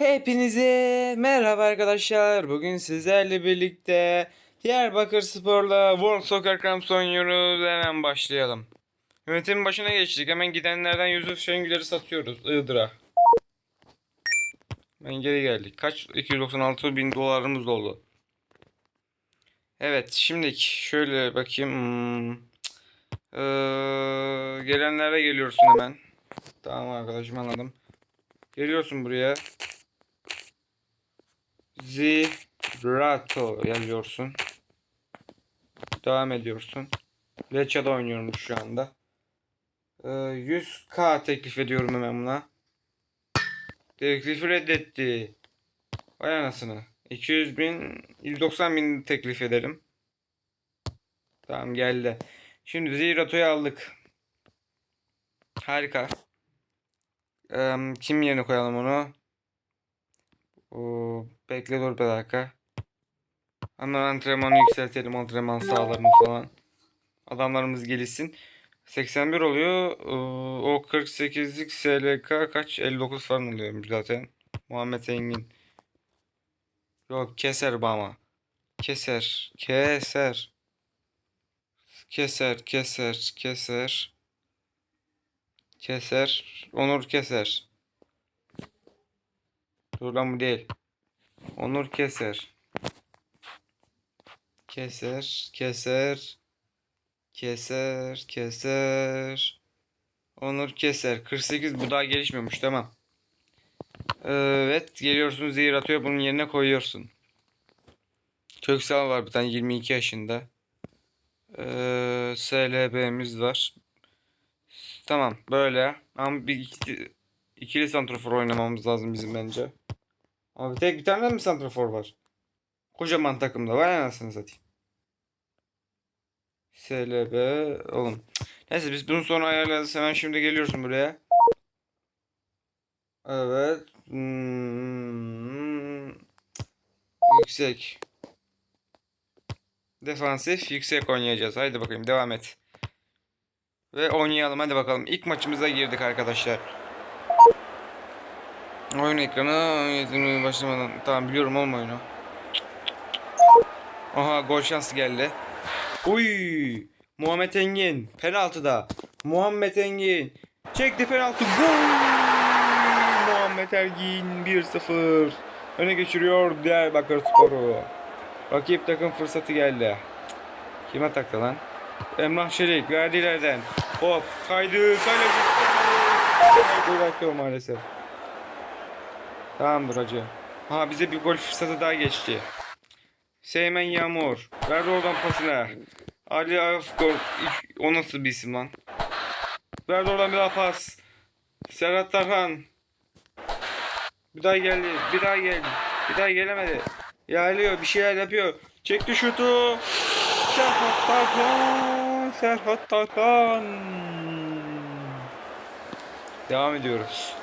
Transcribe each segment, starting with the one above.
Hepinize merhaba arkadaşlar. Bugün sizlerle birlikte Diyarbakır Spor'la World Soccer Camps oynuyoruz. Hemen başlayalım. Yönetimin başına geçtik. Hemen gidenlerden Yusuf Şengüler'i satıyoruz. Iğdır'a. Hemen geri geldik. Kaç? 296 bin dolarımız oldu. Evet şimdi şöyle bakayım. Hmm. Ee, gelenlere geliyorsun hemen. Tamam arkadaşım anladım. Geliyorsun buraya. Zirato yazıyorsun. Devam ediyorsun. Lecce'de oynuyorum şu anda. Ee, 100k teklif ediyorum hemen buna. Teklifi reddetti. Vay anasını. 200 bin, 190 bin teklif edelim. Tamam geldi. Şimdi Zirato'yu aldık. Harika. Ee, kim yerine koyalım onu? Bekle dur bir dakika. Hemen antrenmanı yükseltelim. Antrenman sahalarını falan. Adamlarımız gelişsin. 81 oluyor. Ee, O 48'lik SLK kaç? 59 falan oluyormuş zaten. Muhammed Engin. Yok keser bu ama. Keser. Keser. Keser. Keser. Keser. Keser. Onur keser. Dur değil. Onur keser. Keser. Keser. Keser. Keser. Onur keser. 48 bu daha gelişmiyormuş tamam. Evet geliyorsun zehir atıyor bunun yerine koyuyorsun. Köksal var bir tane 22 yaşında. Ee, SLB'miz var. Tamam böyle. Ama bir iki, ikili santrafor oynamamız lazım bizim bence. Abi tek bir tane mi santrafor var? Kocaman takımda var anasını satayım. SLB oğlum. Neyse biz bunu sonra ayarlarız. Hemen şimdi geliyorsun buraya. Evet. Hmm. Yüksek. Defansif yüksek oynayacağız. Haydi bakayım devam et. Ve oynayalım hadi bakalım. İlk maçımıza girdik arkadaşlar. Oyun ekranı yönetimine başlamadan. Tamam biliyorum oğlum oyunu. Aha gol şansı geldi. Uy! Muhammed Engin penaltıda. Muhammed Engin çekti penaltı. Gol! Muhammed Engin 1-0 öne geçiriyor Diyarbakır Sporu. Rakip takım fırsatı geldi. Kime taktı lan? Emrah Çelik verdi ileriden. Hop kaydı kaleci. Gol atıyor maalesef. Tamamdır hacı. Ha bize bir gol fırsatı daha geçti. Seymen Yağmur. Verdi oradan pasını. Ali Afgor. O nasıl bir isim lan? Verdi oradan bir daha pas. Serhat Tarhan. Bir daha geldi. Bir daha geldi. Bir daha gelemedi. Yayılıyor. Bir şeyler yapıyor. Çekti şutu. Serhat Tarhan. Serhat Tarhan. Devam ediyoruz.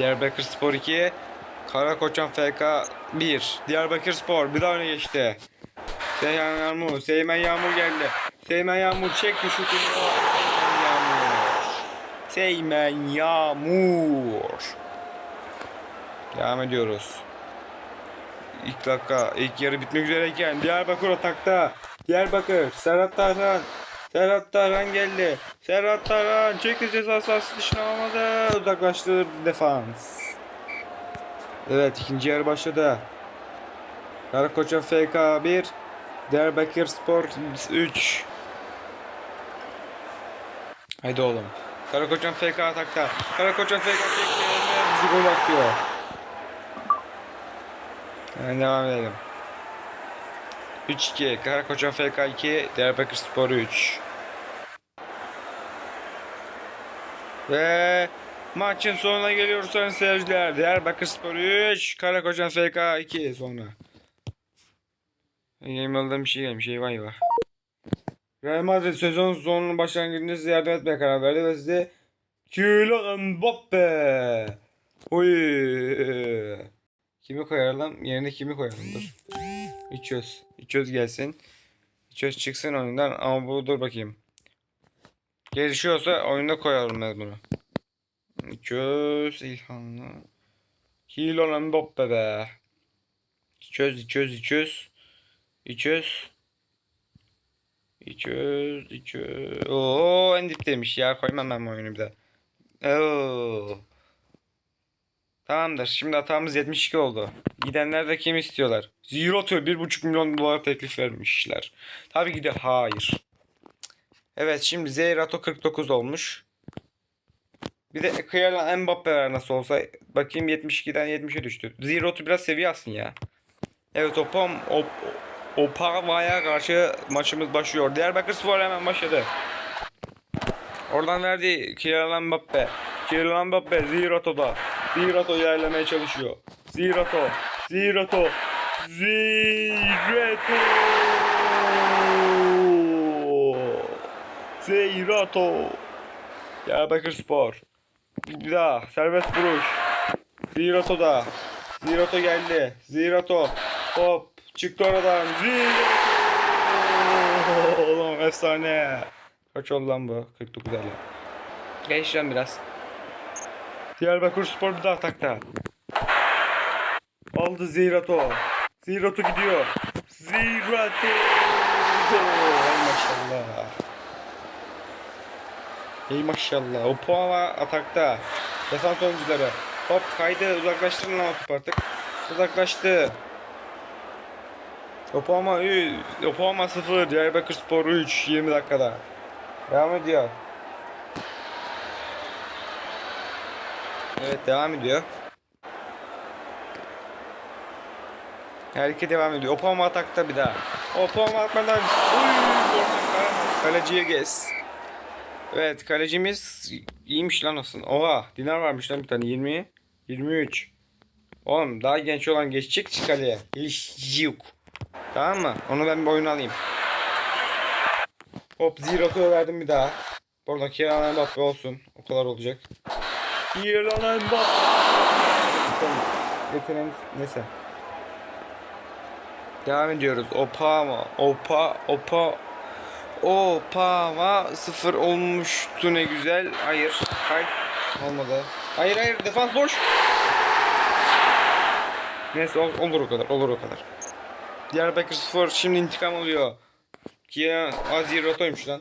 Diyarbakır Spor 2, Karakoçan FK 1. Diyarbakır Spor bir daha öne geçti. Seymen Yağmur, Seymen Yağmur geldi. Seymen Yağmur çekti şutunu. Seymen Yağmur. Devam ediyoruz. İlk dakika, ilk yarı bitmek üzereyken Diyarbakır atakta. Diyarbakır, Serhat Tarhan. Serhat Tarhan geldi. Serhat Tarhan çekti ceza sahası dışına almadı. Uzaklaştırdı defans. Evet ikinci yarı başladı. Karakoçan FK 1. Diyarbakır Spor 3. Haydi oğlum. Karakoçan FK atakta. Karakoçan FK çekti. Bizi gol atıyor. Yani devam edelim. 3-2. Karakoçan FK 2. Diyarbakır Spor 3. Ve maçın sonuna geliyoruz sayın seyirciler. Diyarbakır Spor 3. Karakoçan FK 2 sonra. Yayınladığım bir şey gelmiş. Eyvah eyvah. Real Madrid sezon sonunun başlangıcında size yardım etmeye karar verdi ve size Kylian Mbappe. Oy. Kimi koyalım? Yerine kimi koyalım? Dur. İçöz. İçöz gelsin. İçöz çıksın oyundan ama bu dur bakayım. Gelişiyorsa oyunda koyalım ben bunu. İçöz İlhan'la. Kylian Mbappe be. İçöz, içöz, içöz. İçöz. İçöz, içöz. Oo en dipteymiş ya. Koymam ben bu oyunu bir daha. Oo. Tamamdır. Şimdi hatamız 72 oldu. Gidenler de kim istiyorlar? Zero to 1,5 milyon dolar teklif vermişler. Tabii ki de hayır. Evet şimdi Zeyrato 49 olmuş. Bir de Kylian Mbappe ver nasıl olsa. Bakayım 72'den 70'e düştü. Zero to biraz seviye alsın ya. Evet Opam Op, Opava'ya karşı maçımız başlıyor. Diyarbakır Spor hemen başladı. Oradan verdi Kylian Mbappe. Kylian Mbappe Zirato'da. Zirato ilerlemeye çalışıyor. Zirato. Zirato. Zirato. Zirato. Diyarbakır Spor. Bir daha serbest vuruş. Zirato da. Zirato geldi. Zirato. Hop. Çıktı oradan. Zirato. Oğlum efsane. Kaç oldu lan bu? 49 hala. Geç lan biraz. Diyarbakır Spor bir daha atakta. Aldı Zirato. Zirato gidiyor. Zirato. Ey maşallah. Ey maşallah. O puanla atakta. Defans oyuncuları. Hop kaydı. Uzaklaştırın lan artık. Uzaklaştı. Opama 3, Opama 0, Diyarbakır Spor 3, 20 dakikada. Devam ediyor. Evet devam ediyor. Hareket devam ediyor. Opama atakta bir daha. Opama atmadan. Kaleciye gez. Evet kalecimiz iyiymiş lan aslında. Oha dinar varmış lan bir tane 20. 23. Oğlum daha genç olan geçecek kaleye. Yok. Tamam mı? Onu ben bir oyun alayım. Hop Zero'su verdim bir daha. Buradaki Kylian Mbappe olsun. O kadar olacak. Kylian Mbappe. Yeteneğimiz neyse. Devam ediyoruz. Opa mı? Opa, opa. Opa ma sıfır olmuştu ne güzel. Hayır. Hayır. Olmadı. Hayır hayır defans boş. Neyse ol- olur o kadar. Olur o kadar. Diyarbakır Spor şimdi intikam alıyor. Ki Aziz Roto'ymuş lan.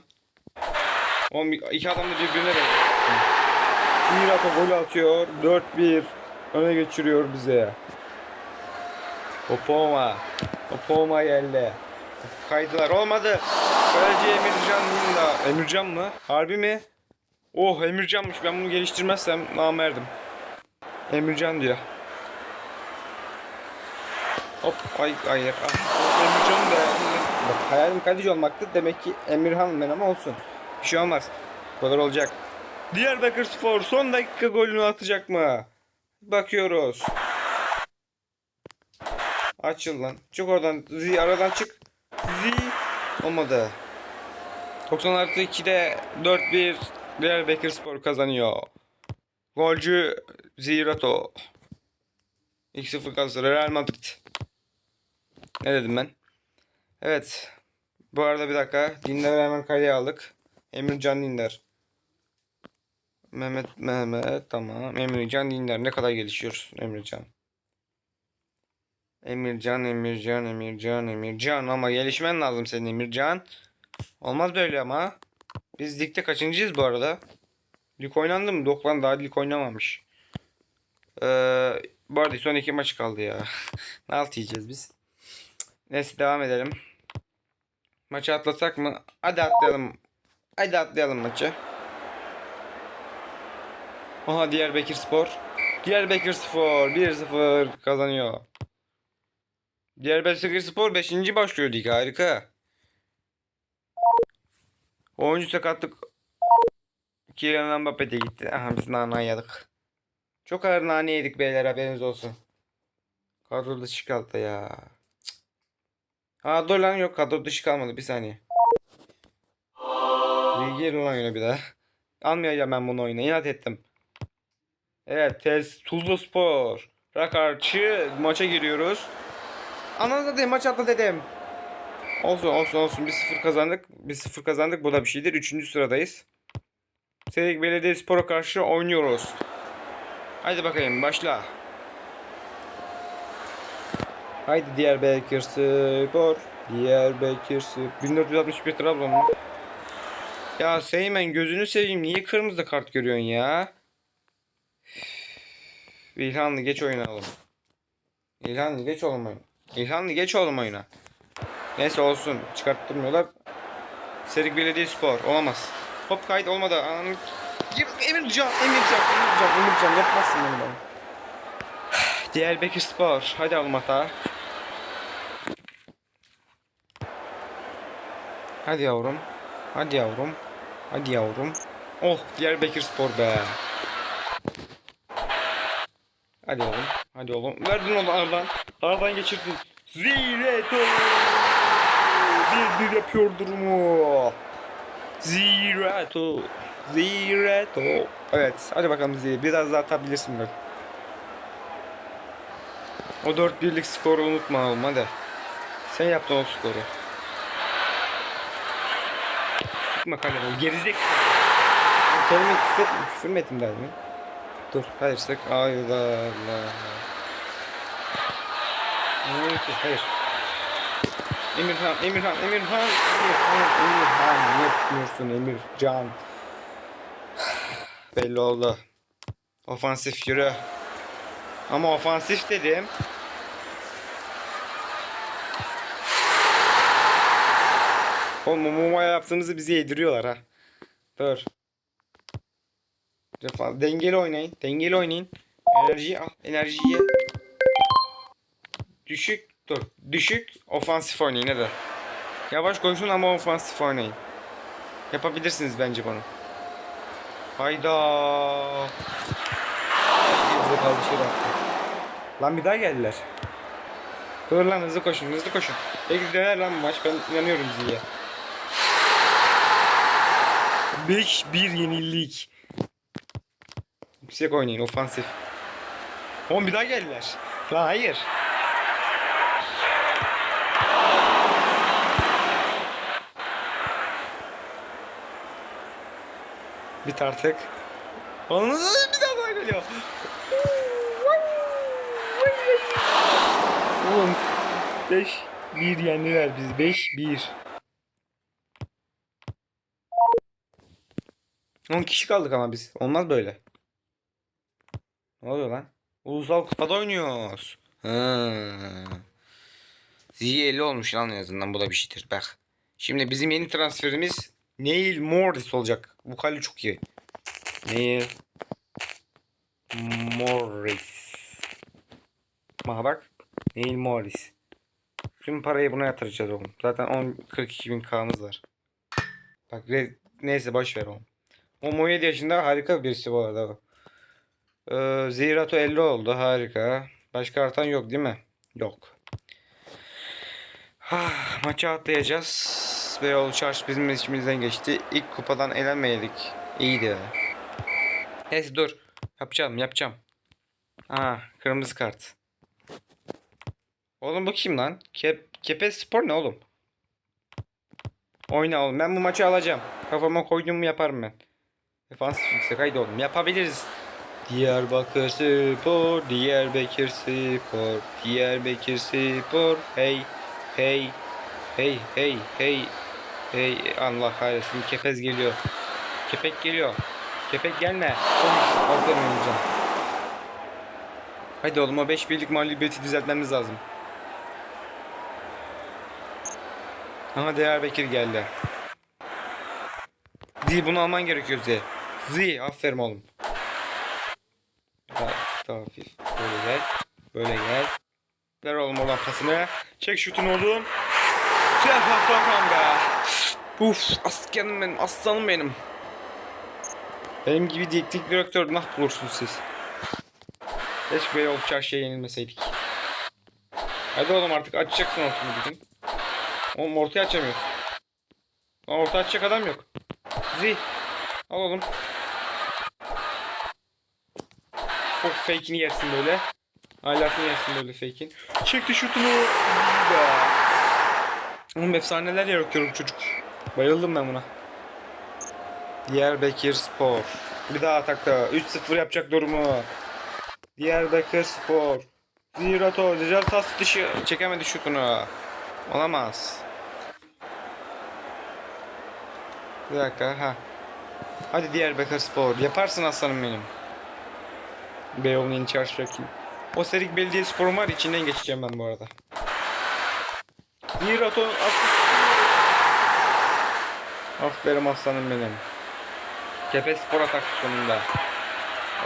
Oğlum iki adam da birbirine benziyor. Zirato golü atıyor. 4-1 öne geçiriyor bize. Opoma. Opoma geldi. Kaydılar olmadı. Kaleci Emircan Linda. Emircan mı? Harbi mi? Oh Emircan'mış. Ben bunu geliştirmezsem namerdim. Emircan diyor. Hop ay hayır. Ah, Emircan da Bak hayalim kaleci olmaktı. Demek ki Emirhan ben ama olsun. Bir şey olmaz. Bu kadar olacak. Diyarbakır Spor son dakika golünü atacak mı? Bakıyoruz. Açıl lan. Çık oradan. Zi aradan çık. Zi olmadı. 90 artı 2'de 4-1 Diyarbakır Spor kazanıyor. Golcü Zirato. 2-0 Galatasaray Real Madrid. Ne dedim ben? Evet. Bu arada bir dakika. Dinler hemen kaleye aldık. Emircan Dindar. Mehmet Mehmet tamam. Emircan Dindar. Ne kadar gelişiyorsun Emircan. Emircan, Emircan, Emircan, Emircan ama gelişmen lazım senin Emircan. Olmaz böyle ama. Biz ligde kaçıncıyız bu arada? Lig oynandı mı? Doklan daha lig oynamamış. Ee, bu arada son iki maç kaldı ya. ne alt yiyeceğiz biz? Neyse devam edelim. Maçı atlasak mı? Hadi atlayalım. Hadi atlayalım maçı. Aha Diyarbakır Spor. Diyarbakır Spor 1-0 kazanıyor. Diyarbakır Spor 5. başlıyor lig harika. Oyuncu sakatlık Kylian Mbappe de gitti. Aha biz nane yedik. Çok ağır nane yedik beyler haberiniz olsun. Kadro dışı kaldı ya. Ha dur lan yok kadro dışı kalmadı bir saniye. Gir lan oyuna bir daha. Almayacağım ben bunu oyuna inat ettim. Evet tez Tuzla Spor. Rakarçı maça giriyoruz. Ananı dedim maç atla dedim. Olsun olsun olsun 1-0 kazandık. 1-0 kazandık bu da bir şeydir. 3. sıradayız. Seyrek Belediye Spor'a karşı oynuyoruz. Haydi bakayım başla. Haydi Diyarbakır Spor. Diyarbakır Spor. 1461 Trabzon mu? Ya Seymen gözünü seveyim. Niye kırmızı kart görüyorsun ya? İlhanlı geç oyuna oğlum. İlhanlı geç oğlum oyuna. İlhanlı geç oğlum oyuna. Neyse olsun. Çıkarttırmıyorlar. Serik Belediye Spor. Olamaz. Hop kayıt olmadı. Ananı... Emircan, Emircan, Emircan, Emircan yapmazsın bunu bana. Diyarbakır Spor. Hadi oğlum hata. Hadi yavrum. Hadi yavrum. Hadi yavrum. Oh Diyarbakır Spor be. Hadi oğlum. Hadi oğlum. Verdin onu Ardan. Ardan geçirdin. Zireto. Bir bir yapıyor durumu. Zireto. Zireto. Evet. Hadi bakalım Zire. Biraz daha atabilirsin bak. O 4-1'lik skoru unutma oğlum hadi. Sen yaptın o skoru. Çıkma kaleden. Gerizek. Kelime küfür, küfür mü ettim mi? Dur. Hayır sık. Ay Allah Allah. Hayır. Emirhan, Emirhan, Emirhan, Emirhan, Emirhan. Niye tutmuyorsun Emircan? Belli oldu. Ofansif yürü. Ama ofansif dedim. Oğlum mumuma yaptığımızı bize yediriyorlar ha. Dur. Defa dengeli oynayın. Dengeli oynayın. Enerjiyi al. Enerjiyi. Düşük. Dur. Düşük. Ofansif oynayın hadi. Yavaş koşun ama ofansif oynayın. Yapabilirsiniz bence bunu. Hayda. Bize kaldı şey. Lan bir daha geldiler. Dur lan hızlı koşun hızlı koşun. Belki döner lan bu maç ben inanıyorum Z'ye. 5-1 yenildik. Yüksek oynayın ofansif. Oğlum bir daha geldiler. Lan hayır. Bit artık. Oğlum bir daha daha geliyor. Oğlum 5 1 yendiler biz 5 1. 10 kişi kaldık ama biz. Olmaz böyle. Ne oluyor lan? Ulusal kupada oynuyoruz. Ha. Z50 olmuş lan en azından bu da bir şeydir bak. Şimdi bizim yeni transferimiz Neil Morris olacak. Bu kale çok iyi. Neil Morris. Bana bak. Neil Morris. Tüm parayı buna yatıracağız oğlum. Zaten 10 42 bin K'mız var. Bak neyse boş ver oğlum. O 17 yaşında harika birisi bu arada. Ee, Zirato 50 oldu harika. Başka artan yok değil mi? Yok. Ah, maçı atlayacağız. Beyoğlu Çarşı bizim içimizden geçti. İlk kupadan elenmeyedik. İyiydi. Neyse dur. Yapacağım yapacağım. Aa kırmızı kart. Oğlum bu kim lan? Kep Kepez Spor ne oğlum? Oyna oğlum. Ben bu maçı alacağım. Kafama koyduğumu yaparım ben. Defansif yüksek. Haydi oğlum. Yapabiliriz. Diyarbakır Spor, Diyarbakır Spor, Diyarbakır Spor. Hey, hey, hey, hey, hey, hey. Allah kahretsin. Kepez geliyor. Kepek geliyor. Kepek gelme. Oy, Aferin hocam. Haydi oğlum o 5 birlik mağlubiyeti düzeltmemiz lazım. Aha Diyarbakır geldi. Z bunu alman gerekiyor Z. Z aferin oğlum. Daha, hafif. Böyle gel. Böyle gel. Ver oğlum oradan pasını. Çek şutunu oğlum. Tüh Hakan be. Uf aslanım benim aslanım benim. Benim gibi teknik direktör nah bulursunuz siz. Keşke böyle of çarşıya yenilmeseydik. Hadi oğlum artık açacaksın ortunu bugün. Oğlum ortaya açamıyoruz. Lan orta açacak adam yok. Zi. Al oğlum. Of fake'ini yersin böyle. Alasını yersin böyle fake'in. Çekti şutunu. Oğlum efsaneler yaratıyor çocuk. Bayıldım ben buna. Diyarbakır Spor. Bir daha atakta. 3-0 yapacak durumu. Diyarbakır Spor. Zirato. Ceza sahası dışı. Çekemedi şutunu. Olamaz. Bir dakika. Ha. Hadi Diyarbakır Spor. Yaparsın aslanım benim. Beyoğlu'nun yeni çarşı rakip. O Serik Belediye Spor'um var. içinden geçeceğim ben bu arada. Zirato. asist. Aferin aslanım benim. Kepe Spor atak sonunda.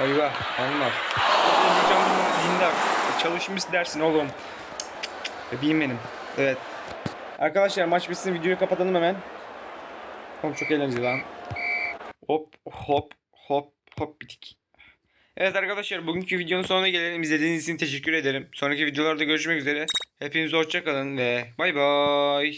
Eyvah. Olmaz. Hocam dindar. Çalışmış dersin oğlum. Bebeğim benim. Evet. Arkadaşlar maç bitsin videoyu kapatalım hemen. Oğlum çok eğlenceli lan. Hop hop hop hop bitik. Evet arkadaşlar bugünkü videonun sonuna gelelim. İzlediğiniz için teşekkür ederim. Sonraki videolarda görüşmek üzere. Hepinize hoşçakalın ve bay bay.